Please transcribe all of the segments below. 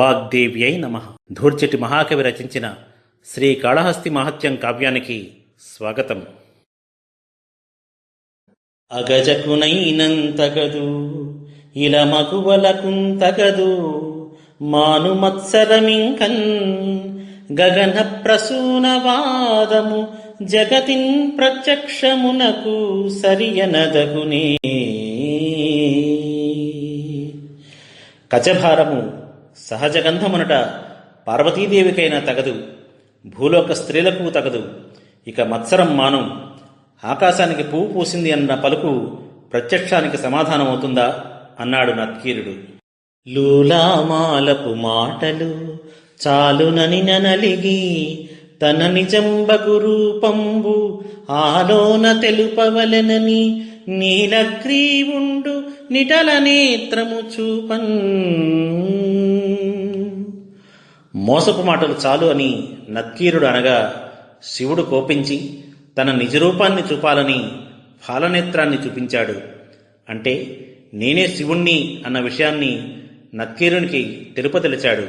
వాగ్దేవ్యై నమ. ధూర్చటి మహాకవి రచించిన శ్రీ కాళహస్తి మహత్యం కావ్యానికి స్వాగతం. అగజకునైనంతగదు ఇల మగువలకుంతగదు మాను మత్సరమింకన్ గగన ప్రసూనవాదము జగతిన్ ప్రత్యక్షమునకు సరియనదగునే. కచభారము సహజ గంధమునట పార్వతీదేవికైనా తగదు భూలోక స్త్రీలకు తగదు. ఇక మత్సరం మానం ఆకాశానికి పువ్వు పూసింది అన్న పలుకు ప్రత్యక్షానికి సమాధానం అవుతుందా అన్నాడు నత్కీరుడు. లూలామాలపు మాటలు చాలునని నలిగి తన నిజంబగు రూపంబు ఆలోన తెలుపవలెనని నీలగ్రీవుండు నిటల నేత్రము చూపన్. మోసపు మాటలు చాలు అని నత్కీరుడు అనగా శివుడు కోపించి తన నిజరూపాన్ని చూపాలని ఫాలనేత్రాన్ని చూపించాడు. అంటే నేనే శివుణ్ణి అన్న విషయాన్ని నత్కీరునికి తెలుపతెలిచాడు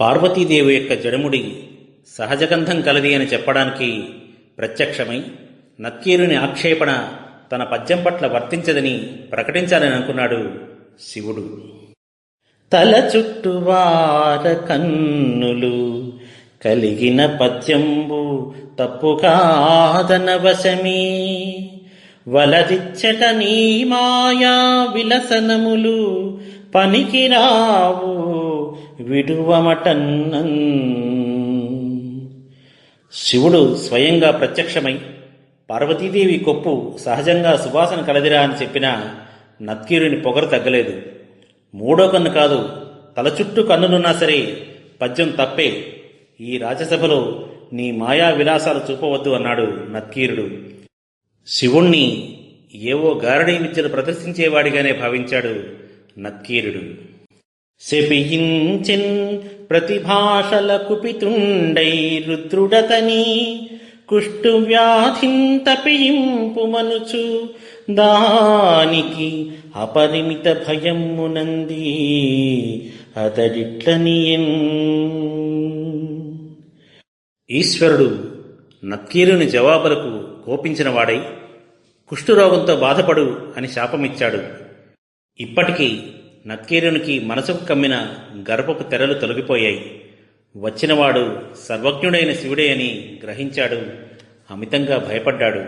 పార్వతీదేవి యొక్క జడముడి సహజగంధం కలది అని చెప్పడానికి ప్రత్యక్షమై నత్కీరుని ఆక్షేపణ తన పద్యం పట్ల వర్తించదని ప్రకటించాలని అనుకున్నాడు శివుడు. తల చుట్టువార కన్నులు కలిగిన పద్యంబు తప్పు కాదనవశమే వలదిచ్చట నీ మాయా విలసనములు పనికిరావు విడువమటన్నన్ శివుడు స్వయంగా ప్రత్యక్షమై పార్వతీదేవి కొప్పు సహజంగా సువాసన కలదిరా అని చెప్పిన నత్కీరుని పొగరు తగ్గలేదు. మూడో కన్ను కాదు తల చుట్టూ కన్నులున్నా సరే పద్యం తప్పే. ఈ రాజసభలో నీ మాయా విలాసాలు చూపవద్దు అన్నాడు నత్కీరుడు. శివుణ్ణి ఏవో గారడీ విద్యలు ప్రదర్శించేవాడిగానే భావించాడు నత్కీరుడు. శపించెన్ ప్రతిభాషల కుపితుండై రుద్రుడతని కుష్టు వ్యాధిన్ దానికి అపరిమిత భయమునంది. అతడిట్లనియం ఈశ్వరుడు నత్కీరుని జవాబులకు కోపించిన వాడై కుష్ఠురోగంతో బాధపడు అని శాపమిచ్చాడు. ఇప్పటికీ నత్కీరునికి మనసుకు కమ్మిన గర్భపు తెరలు తొలగిపోయాయి. వచ్చినవాడు సర్వజ్ఞుడైన శివుడే అని గ్రహించాడు. అమితంగా భయపడ్డాడు.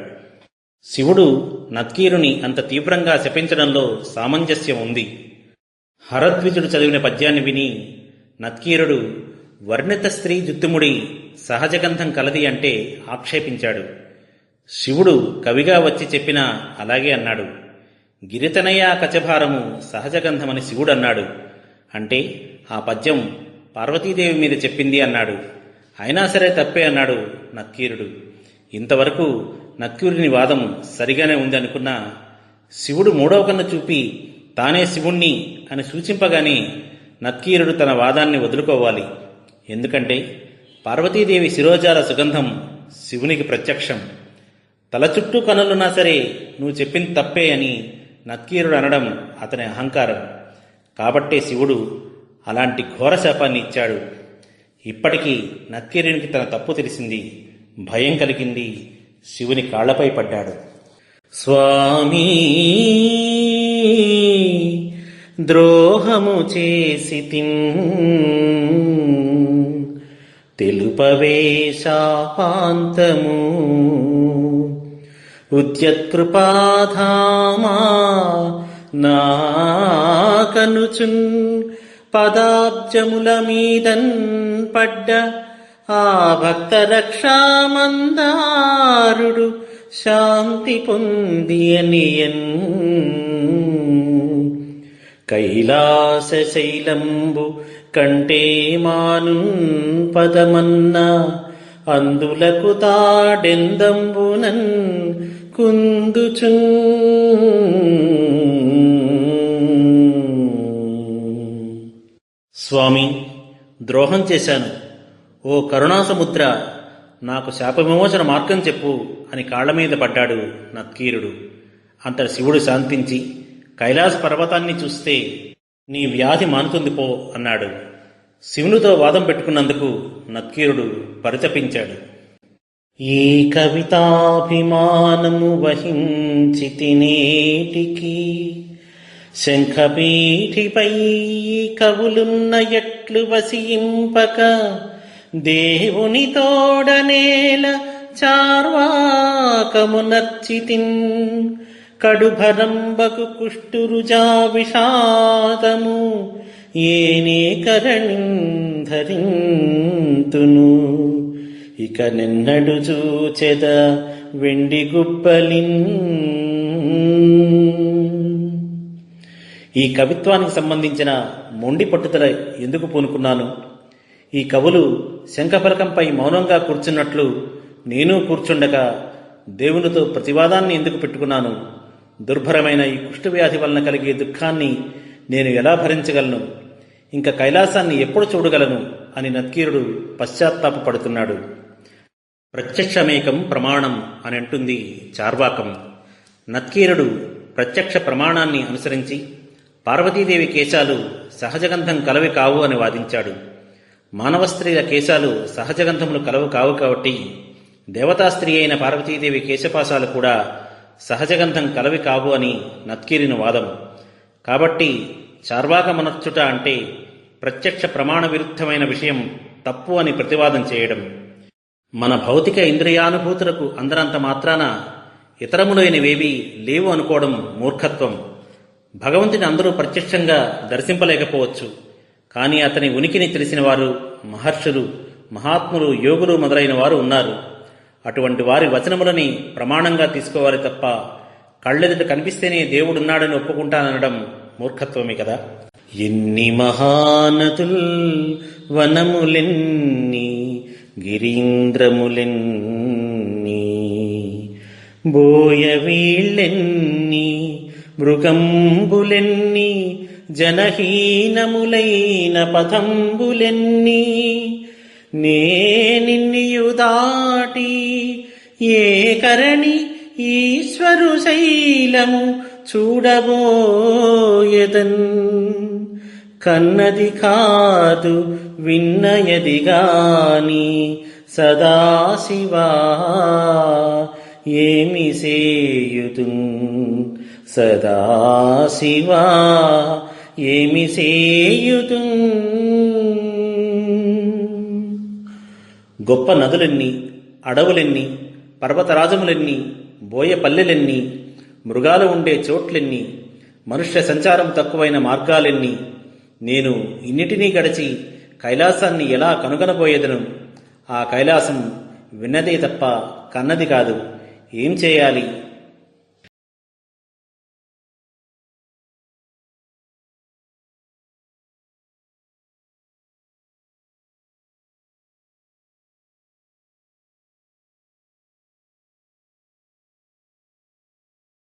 శివుడు నత్కీరుని అంత తీవ్రంగా శపించడంలో సామంజస్యం ఉంది. హరద్విజుడు చదివిన పద్యాన్ని విని నత్కీరుడు వర్ణిత స్త్రీ జుత్తుముడి సహజగంధం కలది అంటే ఆక్షేపించాడు. శివుడు కవిగా వచ్చి చెప్పినా అలాగే అన్నాడు. గిరితనయ కచభారము సహజగంధమని శివుడు అన్నాడు అంటే ఆ పద్యం పార్వతీదేవి మీద చెప్పింది అన్నాడు. అయినా సరే తప్పే అన్నాడు నక్కీరుడు. ఇంతవరకు నక్కీరుని వాదం సరిగానే ఉంది అనుకున్నా శివుడు మూడవ కన్ను చూపి తానే శివుణ్ణి అని సూచింపగానే నక్కీరుడు తన వాదాన్ని వదులుకోవాలి. ఎందుకంటే పార్వతీదేవి శిరోజాల సుగంధం శివునికి ప్రత్యక్షం. తల చుట్టూ కనులున్నా సరే నువ్వు చెప్పింది తప్పే అని నక్కీరుడు అనడం అతని అహంకారం. కాబట్టే శివుడు అలాంటి ఘోర శాపాన్ని ఇచ్చాడు. ఇప్పటికీ నత్కీరునికి తన తప్పు తెలిసింది. భయం కలిగింది. శివుని కాళ్ళపై పడ్డాడు. స్వామి ద్రోహము చేసి తెలుపవే శాపాంతము. ఉద్యత్కృపాధామా నాకనుచున్. పదాబ్జముల మీదన్ పడ్డ ఆ భక్త రక్షామందారుడు శాంతి పొందియనియన్ కైలాస శైలంబు కంటే మాను పదమన్న అందులకు తాడెందంబునన్ కుందుచున్ స్వామి ద్రోహం చేశాను. ఓ కరుణాసముద్ర నాకు శాపవిమోచన మార్గం చెప్పు అని కాళ్ళ మీద పడ్డాడు నత్కీరుడు. అంతటి శివుడు శాంతించి కైలాస పర్వతాన్ని చూస్తే నీ వ్యాధి మానుతుంది పో అన్నాడు. శివునితో వాదం పెట్టుకున్నందుకు నత్కీరుడు పరితపించాడు. ఈ కవితాభిమానము వహించి తినేటికి శంఖపీఠిపై కవులున్న ఎట్లు వసింపక దేవుని తోడనేల చార్వాకమునర్చితిన్ కడుభరంబకు కుష్ఠురుజా విషాదము ఏనే కరణింధరింతును. ఇక నిన్నడు చూచెద వెండి గుబ్బలిన్ ఈ కవిత్వానికి సంబంధించిన మొండి పట్టుదల ఎందుకు పూనుకున్నాను? ఈ కవులు శంఖఫలకంపై మౌనంగా కూర్చున్నట్లు నేను కూర్చుండగా దేవునితో ప్రతివాదాన్ని ఎందుకు పెట్టుకున్నాను? దుర్భరమైన ఈ కుష్ఠవ్యాధి వలన కలిగే దుఃఖాన్ని నేను ఎలా భరించగలను? ఇంకా కైలాసాన్ని ఎప్పుడు చూడగలను? అని నత్కీరుడు పశ్చాత్తాపడుతున్నాడు ప్రత్యక్షమేకం ప్రమాణం అని అంటుంది చార్వాకం. నత్కీరుడు ప్రత్యక్ష ప్రమాణాన్ని అనుసరించి పార్వతీదేవి కేశాలు సహజగంధం కలవి కావు అని వాదించాడు. మానవ స్త్రీల కేశాలు సహజగంధములు కలవు కావు కాబట్టి దేవతా స్త్రీ అయిన పార్వతీదేవి కేశపాశాలు కూడా సహజగంధం కలవి కావు అని నత్కీరిన వాదం. కాబట్టి చార్వాకమనర్చుట అంటే ప్రత్యక్ష ప్రమాణ విరుద్ధమైన విషయం తప్పు అని ప్రతివాదం చేయడం. మన భౌతిక ఇంద్రియానుభూతులకు అందరంత మాత్రాన ఇతరములైనవేవీ లేవు అనుకోవడం మూర్ఖత్వం. భగవంతుని అందరూ ప్రత్యక్షంగా దర్శింపలేకపోవచ్చు. కానీ అతని ఉనికిని తెలిసిన వారు మహర్షులు మహాత్ములు యోగులు మొదలైన వారు ఉన్నారు. అటువంటి వారి వచనములని ప్రమాణంగా తీసుకోవాలి తప్ప కళ్ళెదుట కనిపిస్తేనే దేవుడున్నాడని ఒప్పుకుంటాననడం మూర్ఖత్వమే కదా? ఎన్ని మహానతుల్ వనములెన్ని గిరీంద్రములెన్ని బోయవీళ్ళెన్ని మృగంబులెన్ని జనహీనములైన పథంబులెన్ని నేనిన్నియు ఏ కరణి ఈశ్వరు శైలము చూడబోయదన్. కన్నది కాదు విన్నయది గాని సదాశివా. ఏమి సేయుదు సదాశివా ఏమి సేయుదు గొప్ప నదులెన్ని అడవులెన్ని పర్వతరాజములెన్ని బోయపల్లెలెన్ని మృగాలు ఉండే చోట్లెన్ని మనుష్య సంచారం తక్కువైన మార్గాలెన్ని నేను ఇన్నిటినీ గడిచి కైలాసాన్ని ఎలా కనుగొనబోయేదను? ఆ కైలాసం విన్నదే తప్ప కన్నది కాదు. ఏం చేయాలి?